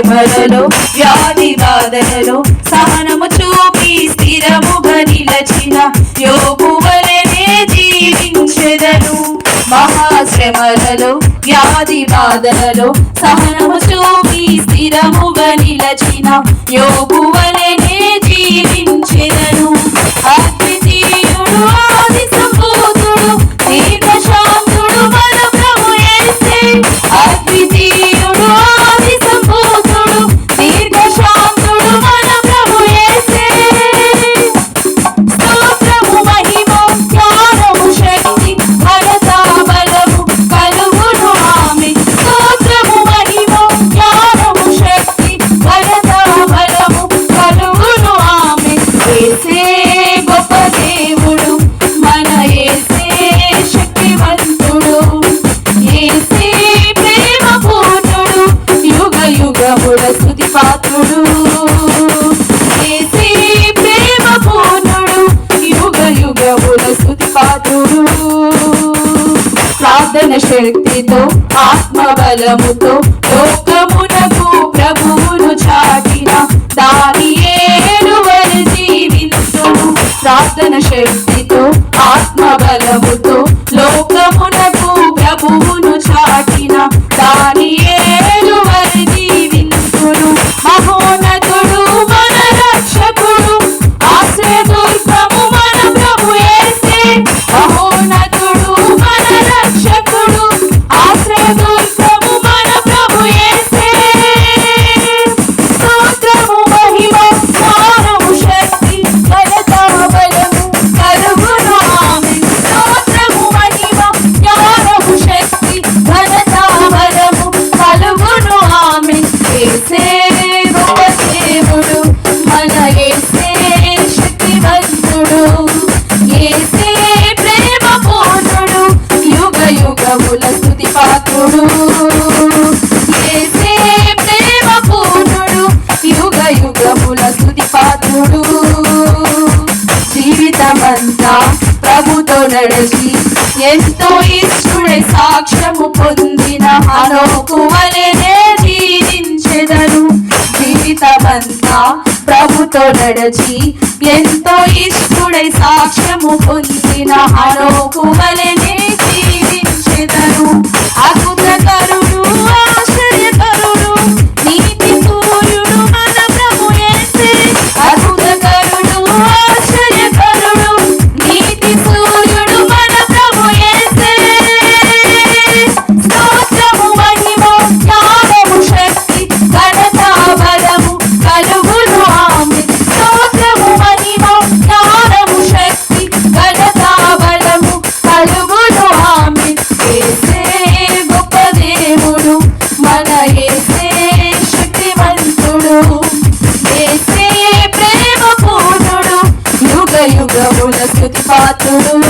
భరలో వ్యాధి బాధలలో సహనము చూపి స్థిరముగా నిలచిన యోగువలనే జీవించెదను. మహాశ్రమలలో వ్యాధి బాధలలో సహనము చూపి స్థిరముగా నిలచిన యోగువలనే శక్తితో ఆత్మబలముతో లోకమునకు ప్రభువును చాటిన దాని ఏలువరు జీవించు ప్రార్థన శక్తి నడచి ఎంతో ఇష్టడే సాక్ష్యము పొందిన హనోకువలనే దీవించెదను జీవితమంతా ప్రభుతో నడచి ఎంతో ఇష్టడే సాక్ష్యము పొందిన హనోకువలనే జీవించెదను అద్భుతకరుడు Nasıl bir hatunu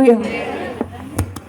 Hallelujah.